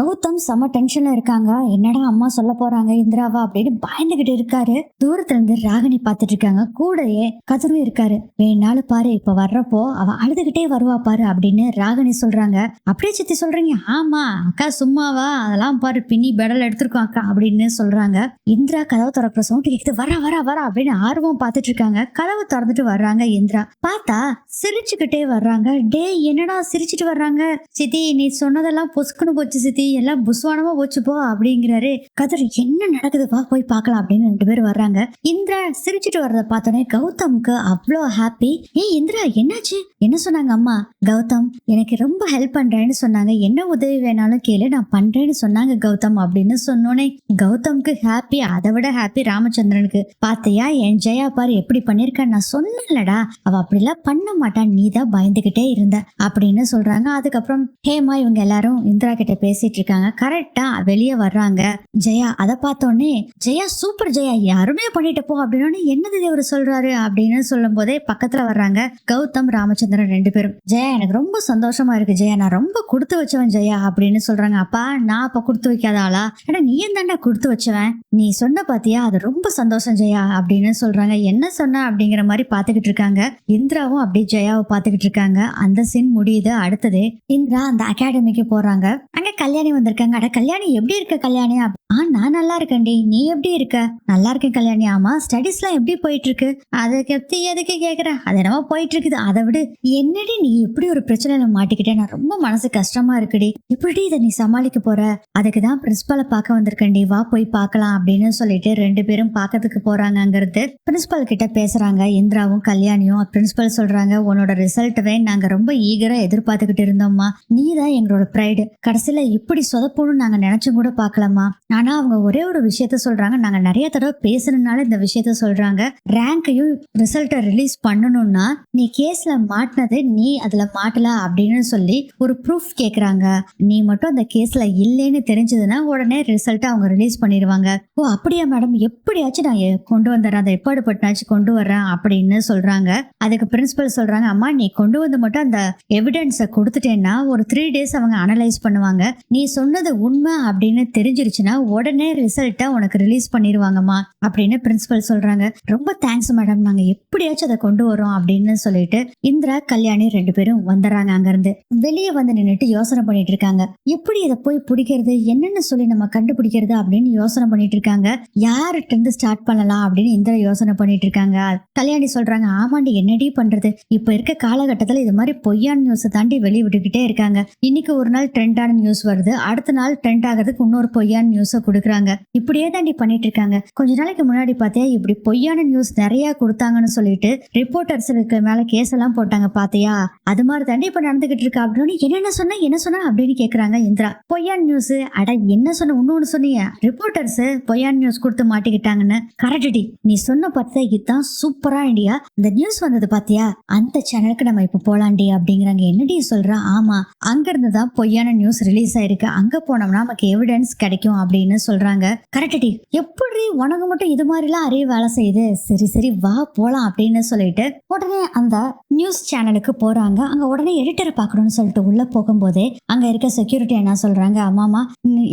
கௌதம் செம்ம டென்ஷன்ல இருக்காங்க. என்னடா அம்மா சொல்ல போறாங்க இந்திராவா அப்படின்னு பயந்துகிட்டு இருக்காரு. தூரத்துல இருந்து ராகினி பாத்துட்டு இருக்காங்க. கூடயே கதிரும் இருக்காரு. வேணாலும் பாரு இப்ப வர்றப்போ அவ அழுதுகிட்டே வருவா பாரு அப்படின்னு ராகினி சொல்றாங்க. அப்படியே சித்தி சொல்றீங்க. ஆமா அக்கா சும்மாவா? அதெல்லாம் பாரு பின்னி பெடல் எடுத்திருக்கோம் அக்கா அப்படின்னு சொல்றாங்க. இந்திரா கதவை திறக்கிற சவுண்ட் கேக்குது. வர வர வரா அப்படின்னு ஆர்வம் பாத்துட்டு இருக்காங்க. கதவை திறந்துட்டு வர்றாங்க இந்திரா. பார்த்தா சிரிச்சுக்கிட்டே வர்றாங்க. டே என்னடா சிரிச்சிட்டு வர்றாங்க? சித்தி நீ சொன்னதெல்லாம் பொசுக்குன்னு போச்சு சித்தி. எல்லாம் புஸ்வானமா போச்சுப்போ அப்படிங்கிறாரு. கதிர் என்ன நடக்குதுப்பா போய் பார்க்கலாம் அப்படின்னு ரெண்டு பேரும் வர்றாங்க. இந்திரா சிரிச்சுட்டு வர்றத பார்த்தோன்னே கௌதம்க்கு அவ்வளோ ஹாப்பி ஏய் இந்திரா என்னாச்சு? என்ன சொன்னாங்க அம்மா? கௌதம் எனக்கு ரொம்ப ஹெல்ப் பண்றேன்னு சொன்னாங்க. என்ன உதவி வேணாலும் கேளு நான் பண்றேன்னு சொன்னாங்க கௌதம் அப்படின்னு சொன்னோனே கௌதம்க்கு ஹாப்பி அதை விட ஹாப்பி ராமச்சந்திரனுக்கு. பாத்தியா என் ஜெயா பாரு எப்படி பண்ணியிருக்கான்னு நான் சொன்னேன்லடா. அவ அப்படிலாம் பண்ண மாட்டான் நீ தான் பயந்துகிட்டே இருந்த அப்படின்னு சொல்றாங்க. அதுக்கப்புறம் ஹேமா இவங்க எல்லாரும் இந்திரா கிட்ட பேசிட்டு இருக்காங்க கரெக்டா வெளியே வர்றாங்க. ஜெயா அதை பார்த்தோன்னே ஜெயா சூப்பர் ஜெயா யாருமே பண்ணிட்டு போ அப்படின்னு என்னது இவர் சொல்றாரு? அப்படின்னு சொல்லும் போதே பக்கத்துல வர்றாங்க கௌதம் ராமச்சந்திரன் ரெண்டு பேரும். ஜெயா எனக்கு ரொம்ப சந்தோஷமா இருக்கு ஜெயா. நான் ரொம்ப கொடுத்து வச்சவன் ஜெயா அப்படின்னு சொல்றாங்க. அப்பா நான் அப்ப கொடுத்து வைக்காத ஆளா? ஏன்னா நீ தாண்டா கொடுத்து வச்சவன். நீ சொன்ன பாத்தியா? அது ரொம்ப சந்தோஷம் ஜெயா அப்படின்னு சொல்றாங்க. என்ன சொன்ன? அப்படிங்கிற மாதிரி பாத்துக்கிட்டு இருக்காங்க. இந்திராவும் அப்படியே ஜெயாவை பாத்துக்கிட்டு இருக்காங்க. அந்த சீன் முடியுது. அடுத்தது இந்திரா அந்த அகாடமிக்கு போறாங்க. அங்க கல்யாணம் வந்திருக்காங்க. அட கல்யாணி எப்படி இருக்க கல்யாணி? ஆ நான் நல்லா இருக்கேன்டி. நீ எப்படி இருக்க? நல்லா இருக்கேன் கல்யாணி. ஆமா ஸ்டடிஸ்லாம் எப்படி போயிட்டு இருக்கு அதை கத்தி எதுக்கு கேக்குற? அது என்னமோ போயிட்டு இருக்குது அதை விடு. என்னடி நீ இப்படி ஒரு பிரச்சனையில மாட்டிக்கிட்டே? நான் ரொம்ப மனசு கஷ்டமா இருக்குடி. எப்படி இதை நீ சமாளிக்க போற? அதுக்கு தான் பிரின்சிபாலை பார்க்க வந்திருக்கேன்டி. வா போய் பார்க்கலாம் அப்படின்னு சொல்லிட்டு ரெண்டு பேரும் பார்க்கறதுக்கு போறாங்க அங்கிருந்து பிரின்சிபல் கிட்ட பேசுறாங்க. இந்திராவும் கல்யாணியும் பிரின்சிபல் சொல்றாங்க. உன்னோட ரிசல்ட்டவே நாங்க ரொம்ப ஈகரா எதிர்பார்த்துக்கிட்டு இருந்தோம்மா. நீ தான் எங்களோட ப்ரைடு கடைசியில இப்படி சொதப்பணும்னு நாங்க நினைச்சும் கூட பார்க்கலாமா ஆனா அவங்க ஒரே ஒரு விஷயத்த சொல்றாங்க. நாங்க நிறைய தடவை பேசணும்னால இந்த விஷயத்த சொல்றாங்க. ரேங்கையும் ரிசல்ட்டை ரிலீஸ் பண்ணணும்னா நீ கேஸ்ல மாட்டினது நீ அதுல மாட்டல அப்படின்னு சொல்லி ஒரு ப்ரூஃப் கேக்குறாங்க. நீ மட்டும் அந்த கேஸ்ல இல்லைன்னு தெரிஞ்சதுன்னா உடனே ரிசல்ட்டை அவங்க ரிலீஸ் பண்ணிடுவாங்க. ஓ அப்படியா மேடம் எப்படியாச்சும் நான் கொண்டு வந்துடுறேன். அதை எப்பாடு பட்டினாச்சும் கொண்டு வர்றேன் அப்படின்னு சொல்றாங்க. அதுக்கு பிரின்சிபல் சொல்றாங்க அம்மா நீ கொண்டு வந்து மட்டும் அந்த எவிடன்ஸை கொடுத்துட்டேன்னா ஒரு த்ரீ டேஸ் அவங்க அனலைஸ் பண்ணுவாங்க. நீ சொன்னது உண்மை அப்படின்னு தெரிஞ்சிருச்சுன்னா உடனே ரிசல்ட்டை உனக்கு ரிலீஸ் பண்ணிடுவாங்கம்மா அப்படின்னு பிரின்சிபல் சொல்றாங்க. ரொம்ப தேங்க்ஸ் மேடம் நாங்க எப்படியாச்சும் அதை கொண்டு வரோம் அப்படின்னு சொல்லிட்டு இந்திரா கல்யாணி ரெண்டு பேரும் வந்துடுறாங்க அங்கிருந்து. வெளியே வந்து நின்னுட்டு யோசனை பண்ணிட்டு இருக்காங்க. எப்படி இதை போய் பிடிக்கிறது? என்னன்னு சொல்லி நம்ம கண்டுபிடிக்கிறது அப்படின்னு யோசனை பண்ணிட்டு இருக்காங்க. யார்கிட்ட இருந்து ஸ்டார்ட் பண்ணலாம் அப்படின்னு இந்திரா யோசனை பண்ணிட்டு இருக்காங்க. கல்யாணி சொல்றாங்க ஆமாண்டி என்னடி பண்றது? இப்ப இருக்க காலகட்டத்தில் இது மாதிரி பொய்யான நியூஸை தாண்டி வெளிய விட்டுக்கிட்டே இருக்காங்க. இன்னைக்கு ஒரு நாள் ட்ரெண்டான நியூஸ் வருது. அடுத்த நாள் ட்ரெண்ட் ஆகிறதுக்கு இன்னொரு பொய்யான நியூஸை கொடுக்குறாங்க. இப்படியே தாண்டி பண்ணிட்டு இருக்காங்க. கொஞ்ச நாளைக்கு முன்னாடி பார்த்தியா இப்படி பொய்யான நியூஸ் நிறைய கொடுத்தாங்கன்னு சொல்லிட்டு ரிப்போர்ட்டர்ஸுக்கு மேல கேஸ் எல்லாம் போட்டாங்க பாத்தியா அது மாதிரி தாண்டி இப்ப நடந்துகிட்டு இருக்கா? அப்படின்னு என்னென்ன சொன்ன என்ன சொன்ன அப்படின்னு கேக்குறாங்க இந்திரா. பொய்யான நியூஸ் அட என்ன சொன்ன இன்னொன்னு சொன்னீங்க ரிப்போர்ட்டர்ஸ் பொய்யான நியூஸ் கொடுத்து மாட்டிக்கிட்டாங்கன்னு. கரெக்டடி நீ சொன்ன பார்த்தா இதுதான் சூப்பரா ஐடியா இந்த நியூஸ் வந்தது பாத்தியா அந்த சேனலுக்கு நம்ம இப்ப போலாண்டி அப்படிங்கிறாங்க. என்னடி சொல்ற? ஆமா. அங்க இருந்து தான் பொய்யான நியூஸ் ரிலீஸ் ஆயிருக்கு. அங்க போனோம்னா நமக்கு எவிடன்ஸ் கிடைக்கும் அப்படின்னு சொல்றாங்க. கரெக்டி எப்படி உனக்கு மட்டும் இது மாதிரிலாம் அறிய வேலை செய்யுது? சரி சரி வா போலாம் அப்படின்னு சொல்லிட்டு உடனே அந்த நியூஸ் சேனலுக்கு போறாங்க. அங்க உடனே எடிட்டரை பார்க்கணும்னு சொல்லிட்டு உள்ள போகும்போதே அங்க இருக்க செக்யூரிட்டி என்ன சொல்றாங்க? அம்மாமா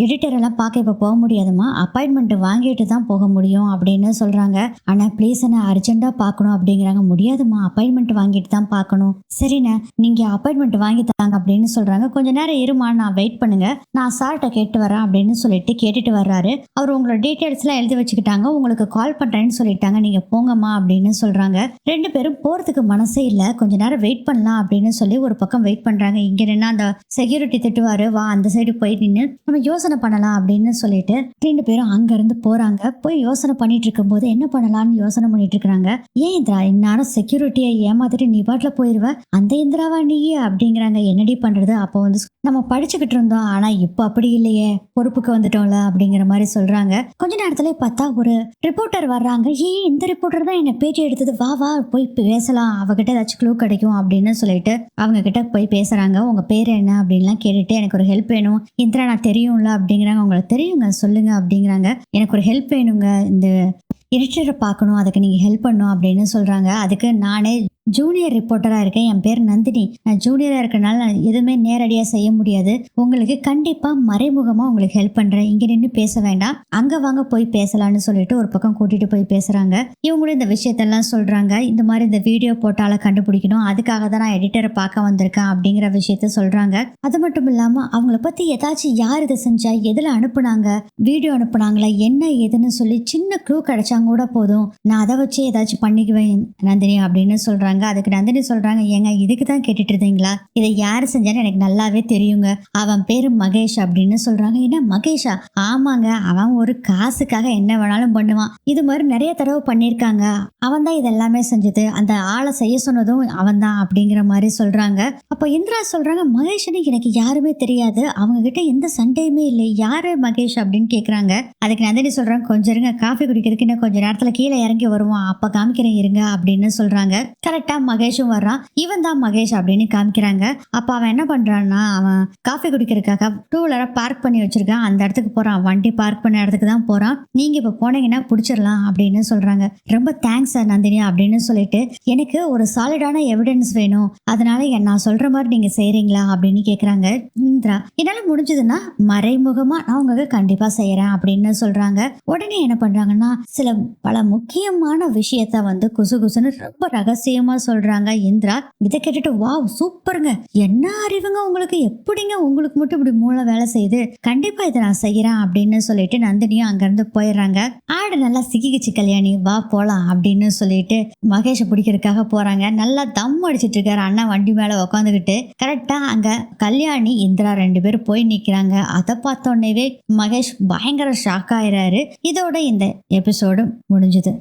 எடிட்டர் எல்லாம் பார்க்க இப்ப போக முடியாதுமா அப்பாயின்மெண்ட் வாங்கிட்டு தான் போக முடியும் அப்படின்னு சொல்றாங்க. ஆனா ப்ளீஸ் என்ன அர்ஜென்டா பார்க்கணும் அப்படிங்கிறாங்க. முடியாதுமா அப்பாயின்மெண்ட் வாங்கிட்டு தான் பார்க்கணும். சரிண்ணே நீங்க அப்பாயின்மெண்ட் வாங்கி தாங்க அப்படின்னு சொல்றாங்க. கொஞ்ச நேரம் இருமா நான் வெயிட் பண்ணுங்க. நான் சார்கிட்ட கேட்டு வரேன் அப்படின்னு சொல்லிட்டு கேட்டுட்டு வர்றாரு. அவர் உங்களோட டீட்டெயில்ஸ்லாம் எழுதி வச்சுக்கிட்டாங்க. உங்களுக்கு கால் பண்றேன்னு சொல்லிட்டாங்க. நீங்க போங்கம்மா அப்படின்னு சொல்றாங்க. ரெண்டு பேரும் போறதுக்கு மனசே இல்ல. கொஞ்ச நேரம் வெயிட் பண்ணலாம் அப்படின்னு சொல்லி ஒரு பக்கம் வெயிட் பண்றாங்க. இங்க நின்னா அந்த செக்யூரிட்டி திட்டுவாரு. வா அந்த சைடு போய் நின்று நம்ம யோசனை பண்ணலாம் அப்படின்னு சொல்லிட்டு ரெண்டு பேரும் அங்க இருந்து போறாங்க. போய் யோசனை பண்ணிட்டு இருக்கும்போது என்ன பண்ணலாம்னு யோசனை பண்ணிட்டு இருக்கிறாங்க. ஏன் இந்திரா இந்நேரம் செக்யூரிட்டியை ஏமாத்திட்டு நீ பாட்டில் போயிருவ? அந்த இந்திராவா நீ அப்படிங்கிறாங்க. என்னடி பண்றது? அப்போ வந்து நம்ம படிச்சுக்கிட்டு இருந்தோம். ஆனா இப்போ அப்படி இல்லையே பொறுப்புக்கு வந்துட்டோம்ல அப்படிங்கிற மாதிரி சொல்றாங்க. கொஞ்ச நேரத்துல பார்த்தா ஒரு ரிப்போர்ட்டர் வர்றாங்க. ஏய் இந்த ரிப்போர்ட்டர் தான் என்ன பேட்டி எடுத்தது. வா வா போய் பேசலாம். அவகிட்ட ஏதாச்சும் க்ளூ கிடைக்கும் அப்படின்னு சொல்லிட்டு அவங்க கிட்ட போய் பேசுறாங்க. உங்க பேர் என்ன? அப்படின்லாம் கேட்டுட்டு எனக்கு ஒரு ஹெல்ப் வேணும். இந்திரா நான் தெரியும்ல அப்படிங்கிறாங்க. உங்களுக்கு தெரியுங்க சொல்லுங்க அப்படிங்கிறாங்க. எனக்கு ஒரு ஹெல்ப் வேணுங்க. இந்த எடிட்டரை பார்க்கணும். அதுக்கு நீங்கள் ஹெல்ப் பண்ணும் அப்படின்னு சொல்கிறாங்க அதுக்கு நானே ஜூனியர் ரிப்போர்ட்டராக இருக்கேன். என் பேர் நந்தினி. நான் ஜூனியராக இருக்கனால நான் எதுவுமே நேரடியாக செய்ய முடியாது. உங்களுக்கு கண்டிப்பாக மறைமுகமாக உங்களுக்கு ஹெல்ப் பண்ணுறேன் இங்கே நின்று பேச வேண்டாம். அங்கே வாங்க போய் பேசலாம்னு சொல்லிட்டு ஒரு பக்கம் கூட்டிகிட்டு போய் பேசுகிறாங்க இவங்களும் இந்த விஷயத்தெல்லாம் சொல்கிறாங்க இந்த மாதிரி இந்த வீடியோ போட்டால கண்டுபிடிக்கணும். அதுக்காக தான் நான் எடிட்டரை பார்க்க வந்திருக்கேன் அப்படிங்கிற விஷயத்த சொல்கிறாங்க அது மட்டும் இல்லாமல் அவங்கள பற்றி ஏதாச்சும் யார் இதை செஞ்சா எதில் அனுப்புனாங்க வீடியோ அனுப்புனாங்களா என்ன ஏதுன்னு சொல்லி சின்ன க்ளூ கிடைச்சாங்க கூட போதும். நான் அதை வச்சு ஏதாச்சும் பண்ணிக்குவேன் நந்தினி அப்படின்னு சொல்றாங்க. அதுக்கு நந்தினி சொல்றாங்க ஏங்க இதுக்கு தான் கேட்டுட்டு இருந்தீங்களா இதை யார் செஞ்சாலும் எனக்கு நல்லாவே தெரியுங்க. அவன் பேரு மகேஷ் அப்படின்னு சொல்றாங்க. என்ன மகேஷா? ஆமாங்க அவன் ஒரு காசுக்காக என்ன வேணாலும் பண்ணுவான். இது மாதிரி நிறைய தடவை பண்ணியிருக்காங்க. அவன் தான் இதெல்லாமே செஞ்சது. அந்த ஆளை செய்ய சொன்னதும் அவன் தான் அப்படிங்கிற மாதிரி சொல்றாங்க. அப்போ இந்திரா சொல்றாங்க மகேஷ்னு எனக்கு யாருமே தெரியாது. அவங்க கிட்ட எந்த சண்டையுமே இல்லை. யாரு மகேஷ்? அப்படின்னு கேக்குறாங்க. அதுக்கு நந்தினி சொல்றாங்க கொஞ்சம் இருங்க. காஃபி குடிக்கிறதுக்கு இன்னும் கொஞ்ச நேரத்துல கீழே இறங்கி வருவான். அப்ப காமிக்கிறேன் இருங்க அப்படின்னு சொல்றாங்க. கரெக்ட் மகேஷும் வர்றான். இவன் தான் மகேஷ் அப்படின்னு காமிக்கிறாங்க. அப்ப அவன் என்ன பண்றான்னா அவன் காஃபி குடிக்கிறதுக்காக டூ வீலரை பார்க் பண்ணி வச்சிருக்கான். அந்த இடத்துக்கு போறான். வண்டி பார்க் பண்ண இடத்துக்கு தான் போறான். நீங்க இப்ப போனீங்கன்னா பிடிச்சிடலாம் அப்படின்னு சொல்றாங்க. ரொம்ப தேங்க்ஸ் சார் நந்தினி அப்படின்னு சொல்லிட்டு எனக்கு ஒரு சாலிடான எவிடன்ஸ் வேணும். அதனால நான் சொல்ற மாதிரி நீங்க செய்கிறீங்களா அப்படின்னு கேட்குறாங்க இந்திரா. என்னால முடிஞ்சதுன்னா மறைமுகமா நான் உங்களுக்கு கண்டிப்பா செய்யறேன் அப்படின்னு சொல்றாங்க. உடனே என்ன பண்றாங்கன்னா சில பல முக்கியமான விஷயத்த வந்து குசு குசுன்னு ரொம்ப ரகசியமா சொல்றாங்க இந்திரா. இதை கேட்டுட்டு வா சூப்பருங்க. என்ன அறிவுங்க உங்களுக்கு? எப்படிங்க உங்களுக்கு மட்டும் இப்படி மூளை வேலை செய்யுது? கண்டிப்பா இதை நான் செய்யறேன் அப்படின்னு சொல்லிட்டு நந்தினியும் அங்கிருந்து போயிடுறாங்க. ஆடு நல்லா சிக்கிக்குச்சு கல்யாணி. வா போலாம் அப்படின்னு சொல்லிட்டு மகேஷை பிடிக்கிறதுக்காக போறாங்க. நல்லா தம் அடிச்சிட்டு இருக்காரு அண்ணா வண்டி மேல உக்காந்துக்கிட்டு கரெக்டா அங்க கல்யாணி இந்திரா ரெண்டு பேரும் போய் நிக்கிறாங்க. அதை பார்த்தோன்னே மகேஷ் பயங்கர ஷாக் ஆயிடுறாரு இதோட இந்த எபிசோடு முடிஞ்சுது.